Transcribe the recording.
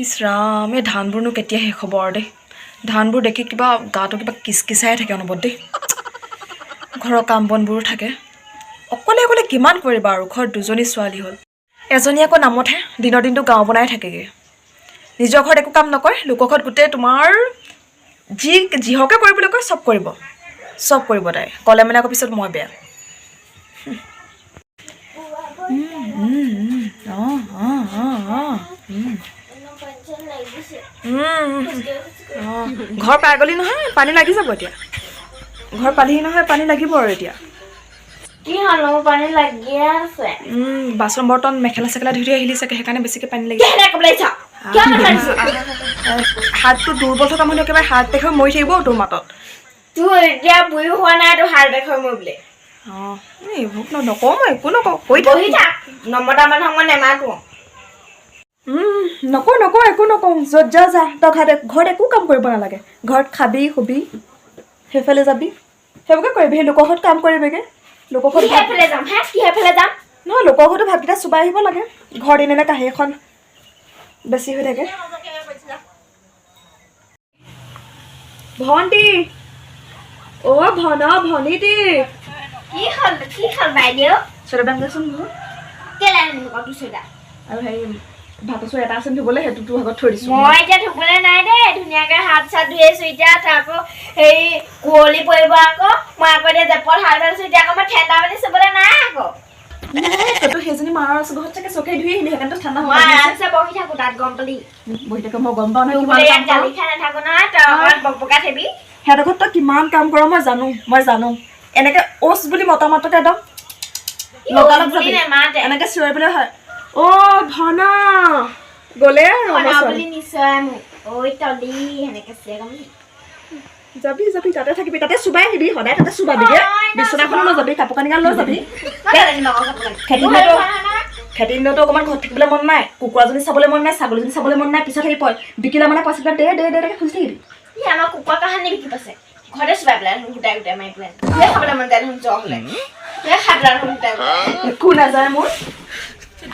ইছ ৰাম ধানবোৰনো কেতিয়া শেষ হ'ব আৰু দেই? ধানবোৰ দেখি কিবা গাটো কিবা কিচকিচাই থাকে অনবত দেই। ঘৰৰ কাম বনবোৰো থাকে। অকলে অকলে কিমান কৰিবা আৰু ঘৰত দুজনী ছোৱালী হ'ল। এজনী আকৌ নামতহে দিনৰ দিনটো গাঁও বনাই থাকেগৈ। নিজৰ ঘৰত একো কাম নকৰে লোকৰ ঘৰত গোটেই তোমাৰ যি যিহকে কৰিবলৈ কয় চব কৰিব। চব কৰিব তাই। ক'লে মানে আকৌ পিছত মই বেয়া উম, উম, উম, অঁ অঁ অঁ অঁ উম, উম, অঁ ঘৰ পাই গ'লি নহয় পানী লাগি যাব এতিয়া। ঘৰ পালিহি নহয় পানী লাগিব আৰু এতিয়া। বাচন বৰ্তন মেখেলা চেখেলা ধুই আহিলি চাগে সেইকাৰণে বেছিকৈ পানী নাজানিছো হাতটো দুৰ্বল থকা মানুহ একেবাৰে হাত দেখুৱাই মৰি থাকিব তোৰ মাতত। তোৰ এতিয়া বুঢ়ী হোৱা নাই তোৰ হাল দেখুৱাই অঁ এইবোৰ নকওঁ মই একো নকওঁ কৈ থাক। নমতা মানুহক মই নেমাতো। নকওঁ নকওঁ একো নকওঁ। য'ত যা যা তই ঘৰত ঘৰত একো কাম কৰিব নালাগে। ঘৰত খাবি শুবি সেইফালে যাবি। সেইবোৰকে কৰিবি। সেই লোকৰ ঘৰত কাম কৰিবিগৈ। লোকৰ ঘৰত নহয় লোকৰ ঘৰতো ভাতকেইটা চুবাই আহিব লাগে। ঘৰত এনে কাঁহী এখন বেছি হৈ থাকে। ভণ্টি! অ' ভন ভনীটি কি হ'ল কি হ'ল বাইদেউ? চুৱেটাৰ দাম দেচোন মোৰ। কেলে আৰু হেৰি ভাতৰ চুৰ এটা আছে ধুবলৈ সেইটো তোৰ আগত থৈ দিছোঁ। মই এতিয়া ধুবলৈ নাই দেই ধুনীয়াকে হাত চাত ধুই আছো এতিয়া তাৰ আকৌ হেৰি কুঁৱলী পৰিব আকৌ মই আকৌ এতিয়া জেপত হাত ধৰিছো এতিয়া আকৌ মই ঠেণ্ডা পানী চুবলৈ নাই আকৌ। সেইজনী মাৰৰ ঘৰত চাগে চকে ধুই আহিলি সেইকাৰণে ঠাণ্ডা মই হৈ আৰামছে বহি থাকো তাত গম পালি। বহি থাকে মই গম পাওঁ নহয় কিমান কাম কৰোঁ। খাই নাথাকো নহয় তই অকণমান বকবকা থবি। সিহঁতৰ ঘৰত তই কিমান কাম কৰ মই জানো মই জানো। এনেকে ওচ বুলি মতা মাতকে একদম লগালগ যাবি। এনেকে চিঞৰি পেলাই হয়। অ' ভনা গ'লে? যাবি যাবি তাতে থাকিবি। তাতে চুবাই আহিবি সদায় তাতে চুবাবিগে হয়, না, বিচনাখনো লৈ যাবি কাপোৰ কানি গাল লৈ যাবি? খেতি। খেতি দিনতো অকণমান ঘৰত থাকিবলৈ মন নাই। কুকুৰাজনী চাবলৈ মন নাই ছাগলীজনী চাবলৈ মন নাই পিছত আহি পয় বিকিলে মানে পইচাবিলাক দে দে দে খুজি থাকিবি। আমাৰ কুকুৰা কাহানি বিকি পাইছে। ঘৰতে চুবাই পেলাই গোটাই গোটাই মাৰি পেলাই। খাবলৈ মন যায় দেখোন জ্বৰ হ'লে। খাই পেলাই একো নাযায় মোৰ।